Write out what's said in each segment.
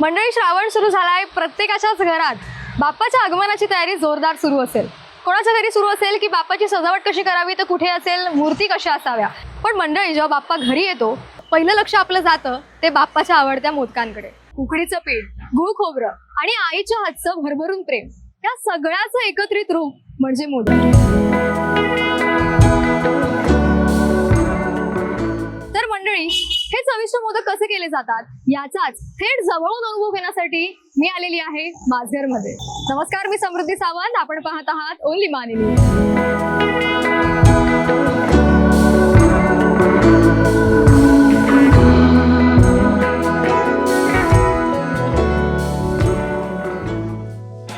मंडळी श्रावण सुरू झालाय. प्रत्येकाच्याच घरात बाप्पाच्या आगमनाची तयारी जोरदार सुरू असेल. कोणाच्या घरी सुरू असेल की बाप्पाची सजावट कशी करावी तर कुठे असेल मूर्ती कशा असाव्या? पण मंडळी जेव्हा बाप्पा घरी येतो पहिलं लक्ष आपलं जातं ते बाप्पाच्या आवडत्या मोदकांकडे. उकडीचं पीठ गुळ खोबरं आणि आईच्या हातचं भरभरून प्रेम. या सगळ्याचं एकत्रित रूप म्हणजे मोदक. तर मंडळी हे चविष्ट मोदक कसे केले जातात याचाच थेट जवळून अनुभव घेण्यासाठी मी आलेली आहे माझघरमध्ये नमस्कार मी समृद्धी सावंत. आपण पाहत आहात ओनली मानिनी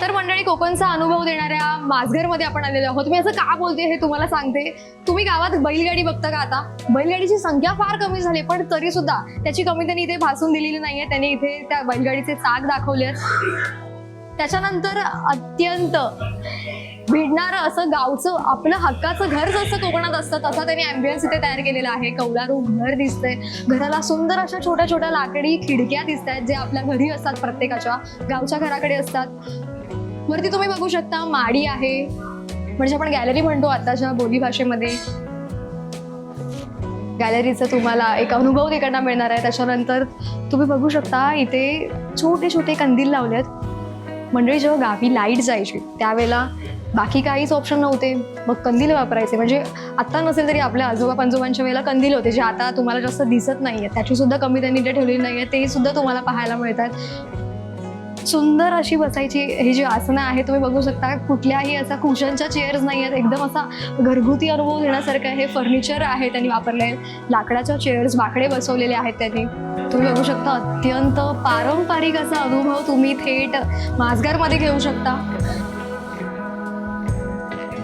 तर मंडळी कोकणचा अनुभव देणार माझघरमध्ये आपण आलेलो आहोत. मी असं का बोलते हे तुम्हाला सांगते. तुम्ही गावात बैलगाडी बघता का आता? बैलगाडीची संख्या फार कमी झाली पण तरी सुद्धा त्याची कमी त्यांनी इथे भासून दिलेली नाहीये. त्यांनी इथे त्या बैलगाडीचे चाक दाखवले त्याच्यानंतर अत्यंत भिडणारं असं गावचं आपलं हक्काचं घर जसं कोकणात असतं तसं त्यांनी अँबियन्स इथे तयार केलेलं आहे. कौलारू घर दिसतंय. घराला सुंदर अशा छोट्या छोट्या लाकडी खिडक्या दिसत आहेत जे आपल्या घरी असतात प्रत्येकाच्या. गावच्या घराकडे असतात. वरती तुम्ही बघू शकता माडी आहे. म्हणजे आपण गॅलरी म्हणतो आताच्या बोली भाषेमध्ये. गॅलरीचा तुम्हाला एक अनुभव तिकडनं मिळणार आहे. त्याच्यानंतर तुम्ही बघू शकता इथे छोटे छोटे कंदील लावलेत. मंडळी जेव्हा गावी लाइट जायची त्यावेळेला बाकी काहीच ऑप्शन नव्हते. मग कंदील वापरायचे. म्हणजे आत्ता नसेल तरी आपल्या आजोबा पंजोबांच्या वेळेला कंदील होते जे आता तुम्हाला जास्त दिसत नाहीये त्याची सुद्धा कमी त्यांनी इथे ठेवलेली नाहीये ते सुद्धा तुम्हाला पाहायला मिळतात. सुंदर अशी बसायची ही जी आसनं आहे तुम्ही बघू शकता कुठल्याही असा कुशनच्या चेअर्स नाही आहेत. एकदम असा घरगुती अनुभव घेण्यासारखं हे फर्निचर आहे त्यांनी वापरले. लाकडाच्या चेअर्स बाकडे बसवलेले आहेत त्यांनी. तुम्ही बघू शकता अत्यंत पारंपरिक असा अनुभव तुम्ही थेट माझगारमध्ये घेऊ शकता.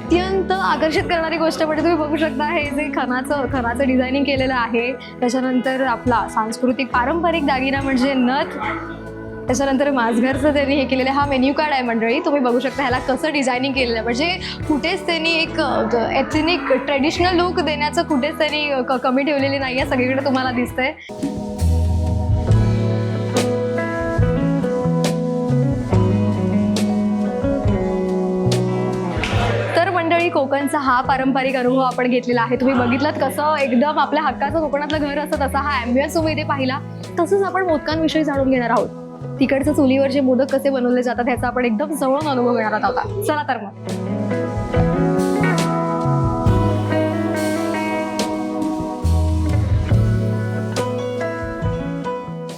अत्यंत आकर्षित करणारी गोष्ट म्हणजे तुम्ही बघू शकता हे जे खणाचं खणाचं डिझायनिंग केलेलं आहे. त्याच्यानंतर आपला सांस्कृतिक पारंपरिक दागिना म्हणजे नथ. त्याच्यानंतर माझघरचं त्यांनी हे केलेलं हा मेन्यू कार्ड आहे मंडळी. तुम्ही बघू शकता ह्याला कसं डिझायनिंग केलेलं आहे. म्हणजे कुठेच त्यांनी एक एथनिक ट्रेडिशनल लुक देण्याचं कुठेच त्यांनी क- कमी ठेवलेली नाही आहे सगळीकडे तुम्हाला दिसतंय. तर मंडळी कोकणचा हा पारंपरिक अनुभव आपण घेतलेला आहे. तुम्ही बघितलात कसं एकदम आपल्या हक्काचं कोकणातलं घर असतं तसा हा ॲम्ब्युअन्स तुम्ही इथे पाहिला. तसंच आपण मोदकांविषयी जाणून घेणार आहोत. तिकडचं चुलीवरचे मोदक कसे बनवले जातात ह्याचा आपण एकदम जवळून अनुभव घेणार आहोत आता. चला तर मग.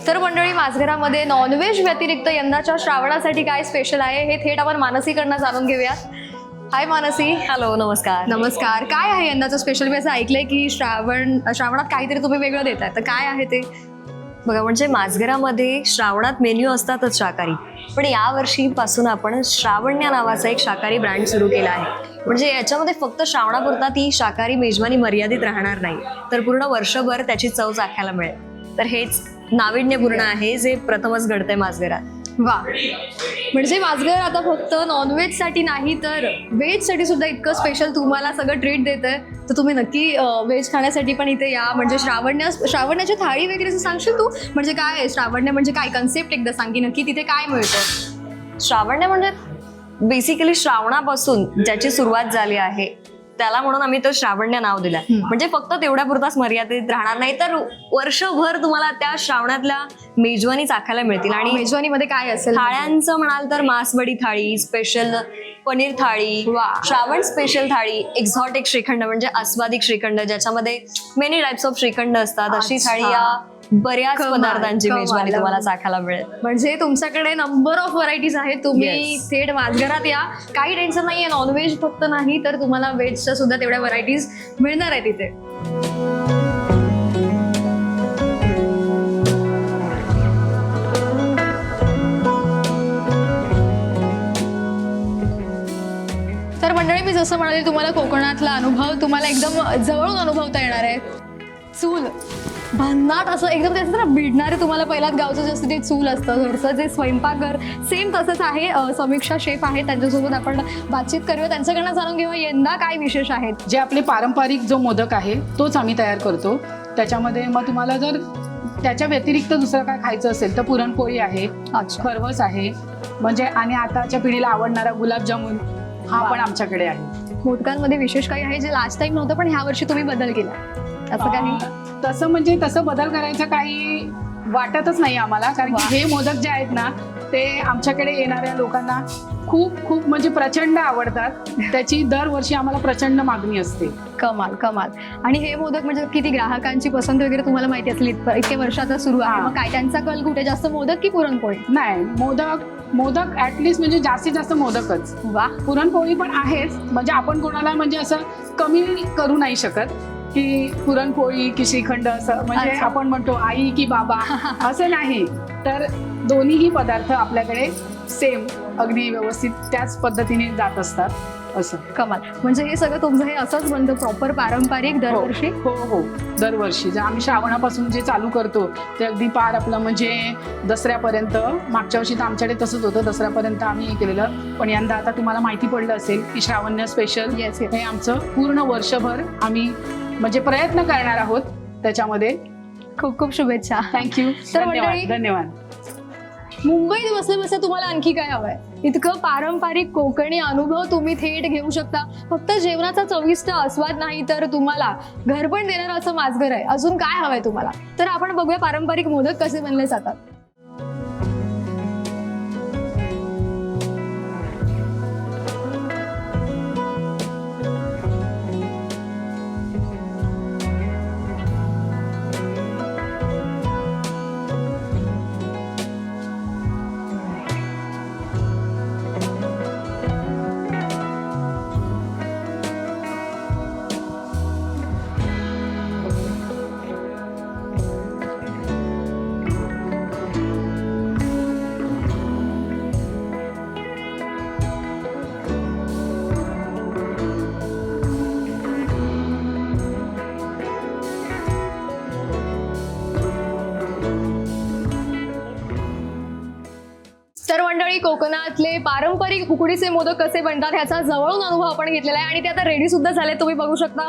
तर मंडळी माझघरामध्ये नॉनव्हेज व्यतिरिक्त यंदाच्या श्रावणासाठी काय स्पेशल आहे हे थेट आपण मानसीकडनं जाणून घेऊयात. हाय मानसी. हॅलो नमस्कार. नमस्कार. काय आहे यंदाचं स्पेशल मी असं ऐकलंय की श्रावण श्रावणात काहीतरी तुम्ही वेगळं देताय. तर काय आहे ते? बघा म्हणजे माझघरामध्ये श्रावणात मेन्यू असतातच शाकाहारी. पण यावर्षीपासून आपण श्रावण्या नावाचा एक शाकाहारी ब्रँड सुरू केला आहे. म्हणजे याच्यामध्ये फक्त श्रावणापुरता ती शाकाहारी मेजवानी मर्यादित राहणार नाही. तर पूर्ण वर्षभर त्याची चव चाखायला मिळेल. तर हेच नाविन्यपूर्ण आहे जे प्रथमच घडतंय माझघरात वा. म्हणजे माझघर आता फक्त नॉनव्हेजसाठी नाही तर व्हेजसाठी सुद्धा इतकं स्पेशल तुम्हाला सगळं ट्रीट देत आहे तर तुम्ही नक्की व्हेज खाण्यासाठी पण इथे या. म्हणजे श्रावण्या श्रावण्याची थाळी वगैरे असं सांगशील तू? म्हणजे काय आहे? श्रावण्य म्हणजे काय? कन्सेप्ट एकदा सांगी नक्की. तिथे काय मिळतं? श्रावण्य म्हणजे बेसिकली श्रावणापासून ज्याची सुरुवात झाली आहे त्याला म्हणून आम्ही तो श्रावण्य नाव दिलं. म्हणजे फक्त तेवढ्या पुरताच मर्यादित राहणार नाही तर वर्षभर तुम्हाला त्या श्रावणातल्या मेजवानी चाखायला मिळतील. आणि मेजवानीमध्ये काय असेल? थाळ्यांचं म्हणाल तर masvadi thali special paneer thali. Shravan special thali exotic shrikhand म्हणजे आस्वादिक श्रीखंड ज्याच्यामध्ये मेनी टाइप्स ऑफ श्रीखंड असतात अशी. थाळी या बऱ्याच पदार्थांची. मेजवानी तुम्हाला चाखायला मिळेल म्हणजे तुमच्याकडे नंबर ऑफ व्हरायटीज आहेत तुम्ही. थेट माझघरात या काही टेन्शन नाहीये नॉनव्हेज फक्त नाही तर तुम्हाला व्हेजच्या सुद्धा तेवढ्या व्हरायटीज मिळणार आहेत तिथे तर मंडळी मी जसं म्हणाले तुम्हाला कोकणातला अनुभव तुम्हाला एकदम जवळून अनुभवता येणार आहे. चूल. भन्नाट असं एकदम त्याचं ना भिडणारे तुम्हाला पहिल्याच गावचं जे असतं ते चूल असतं घरचं जे स्वयंपाकघर सेम तसंच आहे. समीक्षा शेफ आहेत त्यांच्यासोबत आपण बातचीत करूया. त्यांच्याकडनं जाणून घेऊया यंदा काय विशेष आहेत. जे आपले पारंपरिक जो मोदक आहे तोच आम्ही तयार करतो. त्याच्यामध्ये मग तुम्हाला जर त्याच्या व्यतिरिक्त दुसरं काय खायचं असेल तर पुरणपोळी आहे खरवस आहे. म्हणजे आणि आताच्या पिढीला आवडणारा गुलाबजामुन हा. पण आमच्याकडे आहे. मोदकांमध्ये विशेष काही आहे जे लास्ट टाइम नव्हतं पण ह्या वर्षी तुम्ही बदल केला. असं काही? अं, तसं म्हणजे तसं बदल करायचं काही वाटतच नाही आम्हाला कारण. की हे मोदक जे आहेत ना ते आमच्याकडे येणाऱ्या लोकांना खूप खूप म्हणजे प्रचंड आवडतात. त्याची दरवर्षी आम्हाला प्रचंड मागणी असते. कमाल कमाल. आणि हे मोदक म्हणजे किती ग्राहकांची पसंत वगैरे तुम्हाला माहिती असेल इतकं- इतके वर्षाचा सुरू आहे. हा. मग काय त्यांचा कल कुठे? जास्त मोदक की पुरणपोळी? नाही मोदक मोदक ऍटलिस्ट म्हणजे जास्तीत जास्त मोदकच. वा. पुरणपोळी पण आहेच. म्हणजे आपण कोणाला म्हणजे असं कमी करू नाही शकत की पुरणपोळी की श्रीखंड असं. म्हणजे अच्छा. आपण म्हणतो आई की बाबा असं नाही. तर दोन्हीही पदार्थ आपल्याकडे सेम अगदी व्यवस्थित त्याच पद्धतीने जात असतात. असं. कमाल. म्हणजे हे सगळं तुमचं हे असंच बनतं प्रॉपर पारंपरिक दरवर्षी? हो हो. दरवर्षी. जे आम्ही श्रावणापासून जे चालू करतो ते अगदी पार आपलं म्हणजे दसऱ्यापर्यंत मागच्या वर्षी तर आमच्याकडे तसंच होतं दसऱ्यापर्यंत आम्ही हे केलेलं. पण यंदा आता तुम्हाला माहिती पडलं असेल की श्रावण्य स्पेशल येस येस हे आमचं पूर्ण वर्षभर आम्ही म्हणजे प्रयत्न करणार आहोत त्याच्यामध्ये. खूप खूप शुभेच्छा. थँक्यू तर धन्यवाद. मंडळी- धन्यवाद. मुंबईत बसल्या बसल्या तुम्हाला आणखी काय हवंय? इतकं पारंपरिक कोकणी अनुभव तुम्ही थेट घेऊ शकता. फक्त जेवणाचा चविष्ट आस्वाद नाही तर तुम्हाला घर पण देणारं असं माझघर आहे. अजून काय हवंय तुम्हाला? तर आपण बघूया पारंपरिक मोदक कसे बनले जातात. कोकणातले पारंपरिक उकडीचे मोदक कसे बनतात ह्याचा जवळून अनुभव आपण घेतलेला आहे. आणि ते आता रेडी सुद्धा झाले तुम्ही बघू शकता.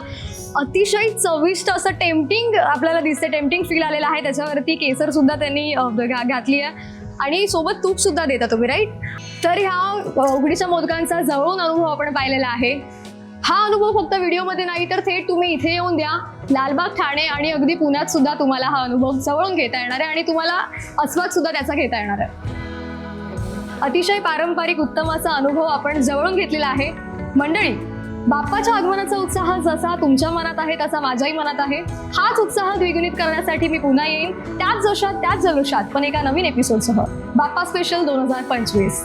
अतिशय चविष्ट असं टेम्पटिंग आपल्याला दिसते टेम्पटिंग फील आलेलं आहे. त्याच्यावरती केसर सुद्धा त्यांनी घातली आहे. आणि सोबत तूप सुद्धा देता तुम्ही राईट तर ह्या उघडीच्या मोदकांचा जवळून अनुभव आपण पाहिलेला आहे. हा अनुभव फक्त व्हिडिओमध्ये नाही तर थेट तुम्ही इथे येऊन द्या. लालबाग ठाणे आणि अगदी पुण्यात सुद्धा तुम्हाला हा अनुभव जवळून घेता येणार आहे आणि तुम्हाला आस्वाद सुद्धा त्याचा घेता येणार आहे. अतिशय पारंपरिक उत्तम असा अनुभव आपण जवळून घेतलेला आहे. मंडळी बाप्पाच्या आगमनाचा उत्साह जसा तुमच्या मनात आहे तसा माझ्याही मनात आहे. हाच उत्साह द्विगुणित करण्यासाठी मी पुन्हा येईन त्याच जोशात त्याच जल्लोषात पण एका नवीन एपिसोडसह बाप्पा स्पेशल दोन हजार पंचवीस.